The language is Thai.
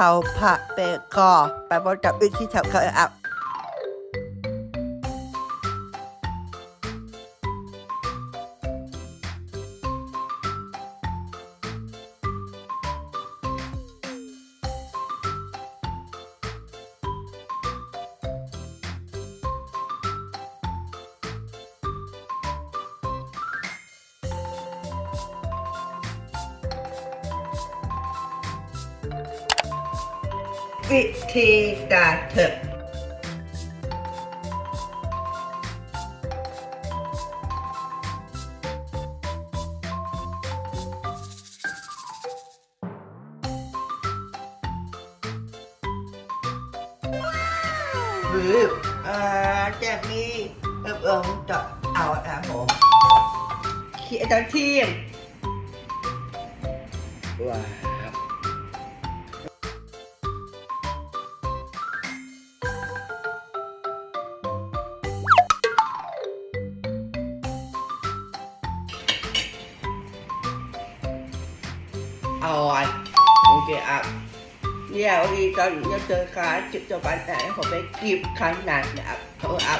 เขาผัดเปกอไปบนจับวิธีทำเขาอับ วิธีการเถอะหรือเอ่อจะมีเอิบเอิมจะเอาอะผมเขียนตอนเที่ยงว้า rồi ok ạ Dạ, đi cho những chơi cá chụp cho bạn này, không phải kịp khả năng nè ạ thở ạ.